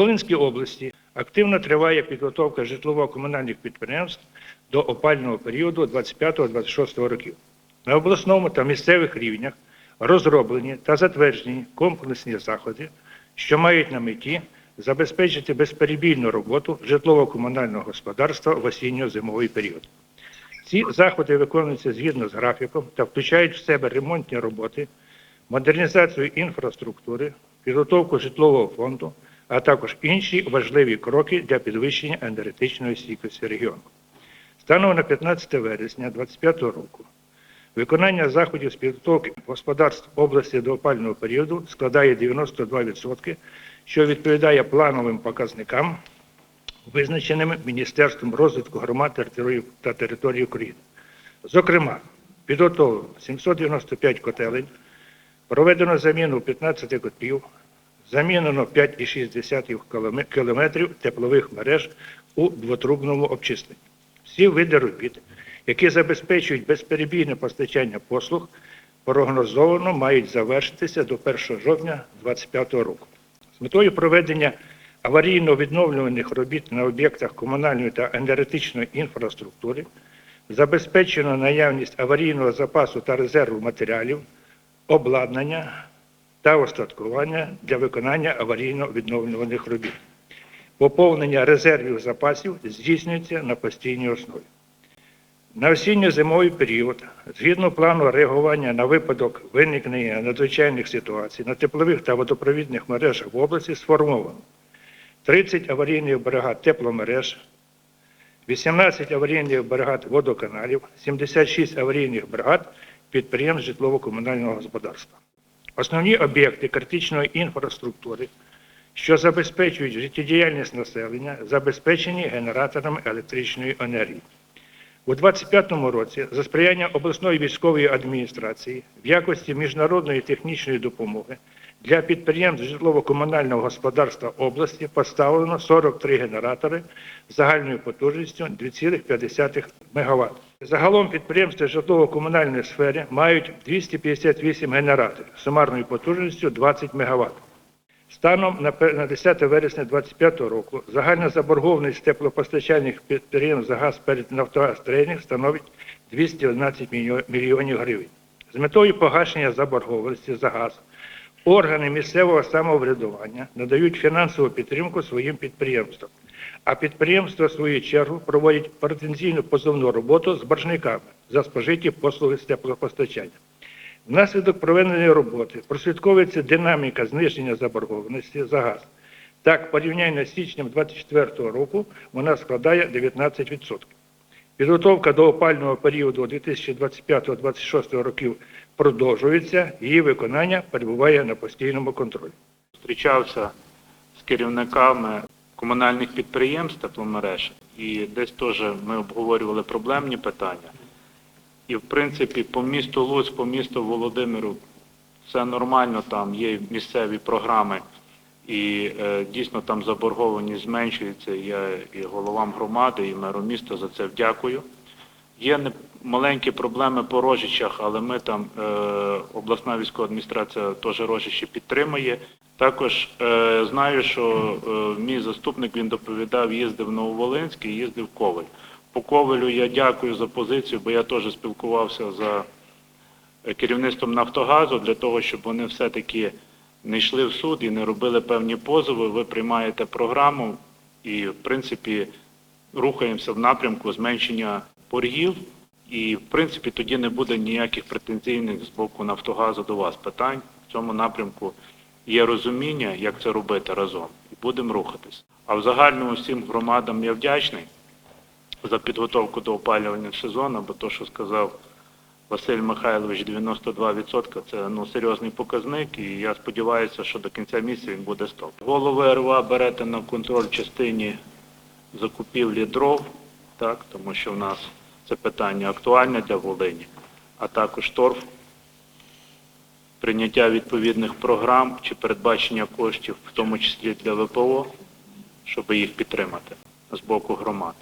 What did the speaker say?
Волинській області активно триває підготовка житлово-комунальних підприємств до опального періоду 25-26 років. На обласному та місцевих рівнях розроблені та затверджені комплексні заходи, що мають на меті забезпечити безперебійну роботу житлово-комунального господарства в осінньо-зимовий період. Ці заходи виконуються згідно з графіком та включають в себе ремонтні роботи, модернізацію інфраструктури, підготовку житлового фонду, а також інші важливі кроки для підвищення енергетичної стійкості регіону. Станом на 15 вересня 2025 року виконання заходів з підготовки господарств області до опального періоду складає 92%, що відповідає плановим показникам, визначеним Міністерством розвитку громад та територій України. Зокрема, підготовлено 795 котелень, проведено заміну 15 котлів, замінено 5,6 кілометрів теплових мереж у двотрубному обчисленні. Всі види робіт, які забезпечують безперебійне постачання послуг, прогнозовано мають завершитися до 1 жовтня 2025 року. З метою проведення аварійно-відновлюваних робіт на об'єктах комунальної та енергетичної інфраструктури забезпечено наявність аварійного запасу та резерву матеріалів, обладнання та остаткування для виконання аварійно-відновлюваних робіт. Поповнення резервів запасів здійснюється на постійній основі. На осінньо-зимовий період, згідно плану реагування на випадок виникнення надзвичайних ситуацій на теплових та водопровідних мережах в області сформовано 30 аварійних бригад тепломереж, 18 аварійних бригад водоканалів, 76 аварійних бригад підприємств житлово-комунального господарства. Основні об'єкти критичної інфраструктури, що забезпечують життєдіяльність населення, забезпечені генераторами електричної енергії. У 2025 році за сприяння обласної військової адміністрації в якості міжнародної технічної допомоги для підприємств житлово-комунального господарства області поставлено 43 генератори загальною потужністю 2,5 МВт. Загалом підприємства житлово-комунальної сфери мають 258 генераторів сумарною потужністю 20 МВт. Станом на 10 вересня 2025 року загальна заборгованість теплопостачальних підприємств за газ перед Нафтогаз Трейдинг становить 211 мільйонів гривень. З метою погашення заборгованості за газ органи місцевого самоврядування надають фінансову підтримку своїм підприємствам, а підприємства, в свою чергу, проводять претензійну позовну роботу з боржниками за спожиті послуги з теплопостачання. Внаслідок проведеної роботи прослідковується динаміка зниження заборгованості за газ. Так, порівняння з січнем 2024 року вона складає 19%. Підготовка до опального періоду 2025-2026 років продовжується, її виконання перебуває на постійному контролі. зустрічався з керівниками комунальних підприємств тепломереж, і десь теж ми обговорювали проблемні питання. І, в принципі, по місту Луцьк, по місту Володимиру все нормально, там є місцеві програми, і е, дійсно там заборгованість зменшується. Я і головам громади, і меру міста за це вдякую. Є не- маленькі проблеми по рожичах, але ми там, е, обласна військова адміністрація теж рожичі підтримує. Також е, знаю, що е, мій заступник він доповідав, їздив Нововолинський, їздив Коваль. По Ковалю я дякую за позицію, бо я теж спілкувався за е, керівництвом Нафтогазу для того, щоб вони все-таки не йшли в суд і не робили певні позови. Ви приймаєте програму і, в принципі, рухаємося в напрямку зменшення боргів. І, в принципі, тоді не буде ніяких претензійних з боку Нафтогазу до вас питань. В цьому напрямку є розуміння, як це робити разом, і будемо рухатись. А в загальному всім громадам я вдячний за підготовку до опалювального сезону, бо то, що сказав Василь Михайлович, 92% це ну, серйозний показник, і я сподіваюся, що до кінця місяця він буде 100. Голови РВА берете на контроль частині закупівлі дров, так, тому що в нас це питання актуальне для Волині, а також торф, прийняття відповідних програм чи передбачення коштів, в тому числі для ВПО, щоб їх підтримати з боку громади.